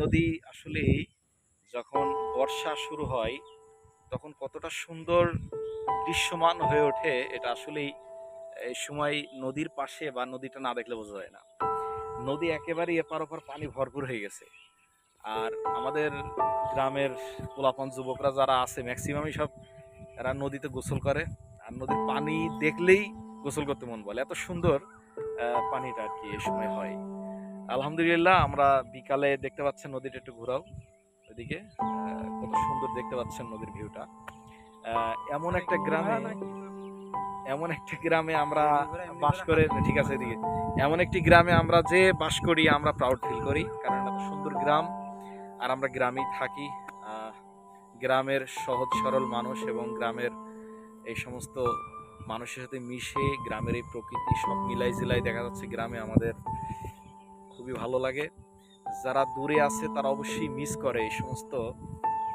নদী আসলেই যখন বর্ষা শুরু হয়, তখন কতটা সুন্দর দৃশ্যমান হয়ে ওঠে এটা আসলেই এই সময় নদীর পাশে বা নদীটা না দেখলে বোঝা যায় না। নদী একেবারেই এপার ওপার পানি ভরপুর হয়ে গেছে। আর আমাদের গ্রামের পোলাপন যুবকরা যারা আছে ম্যাক্সিমামই সব এরা নদীতে গোসল করে। আর নদীর পানি দেখলেই গোসল করতে মন বলে। এত সুন্দর পানিটা আর কি এ সময় হয়। আলহামদুলিল্লাহ, আমরা বিকালে দেখতে পাচ্ছেন নদীটা একটু ঘোরাও ওইদিকে। কত সুন্দর দেখতে পাচ্ছেন নদীর ভিউটা। এমন একটা গ্রামে, এমন একটা গ্রামে আমরা বাস করে, ঠিক আছে এদিকে। এমন একটি গ্রামে আমরা যে বাস করি, আমরা প্রাউড ফিল করি, কারণ এটা সুন্দর গ্রাম, আর আমরা গ্রামেই থাকি। গ্রামের সহজ সরল মানুষ এবং গ্রামের এই সমস্ত মানুষের সাথে মিশে গ্রামের এই প্রকৃতি সব মিলাই জিলাই দেখা যাচ্ছে গ্রামে আমাদের। খুবই ভালো লাগে। যারা দূরে আছে তারা অবশ্যই মিস করে এই সমস্ত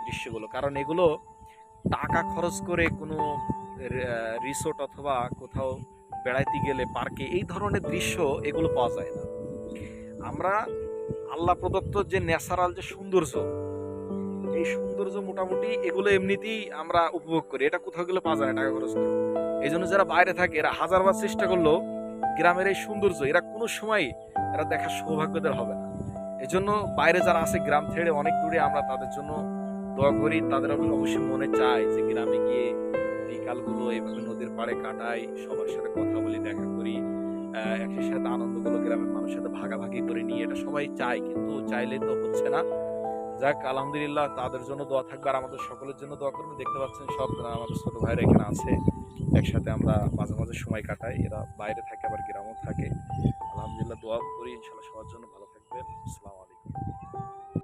দৃশ্যগুলো। কারণ এগুলো টাকা খরচ করে কোনো রিসোর্ট অথবা কোথাও বেড়াইতে গেলে পার্কে এই ধরনের দৃশ্য এগুলো পাওয়া যায় না। আমরা আল্লাহ প্রদত্ত যে ন্যাচারাল যে সৌন্দর্য, এই সৌন্দর্য মোটামুটি এগুলো এমনিতেই আমরা উপভোগ করি। এটা কোথাও গেলে পাওয়া যায় না টাকা খরচ করে। এই জন্য যারা বাইরে থাকে, এরা হাজারবার চেষ্টা করলেও গ্রামের এই সৌন্দর্য এরা কোনো সময় এরা দেখার সৌভাগ্যদের হবে না। এই জন্য বাইরে যারা আছে গ্রাম ছেড়ে অনেক দূরে আমরা তাদের জন্য দোয়া করি। তাদের অব- অবশ্যই মনে চায় যে গ্রামে গিয়ে বিকালগুলো এইভাবে নদীর পাড়ে কাটাই সবার সাথে কথা বলি দেখা করি আহ, একই সাথে আনন্দগুলো গ্রামের মানুষের সাথে ভাগাভাগি করে নিয়ে এটা সবাই চায়। কিন্তু চাইলে তো হচ্ছে না। যাক, আলহামদুলিল্লাহ, তাদের জন্য দোয়া থাকবে আর আমাদের সকলের জন্য দোয়া করবেন। দেখতে পাচ্ছেন সব আমাদের ছোট ভাইরা এখানে আছে, একসাথে আমরা মাঝে মাঝে সময় কাটাই। এরা বাইরে থাকে, আবার গ্রামও থাকে। আলহামদুলিল্লাহ, দোয়া করি ইনশাল্লাহ সবার জন্য ভালো থাকবেন। আসসালামু আলাইকুম।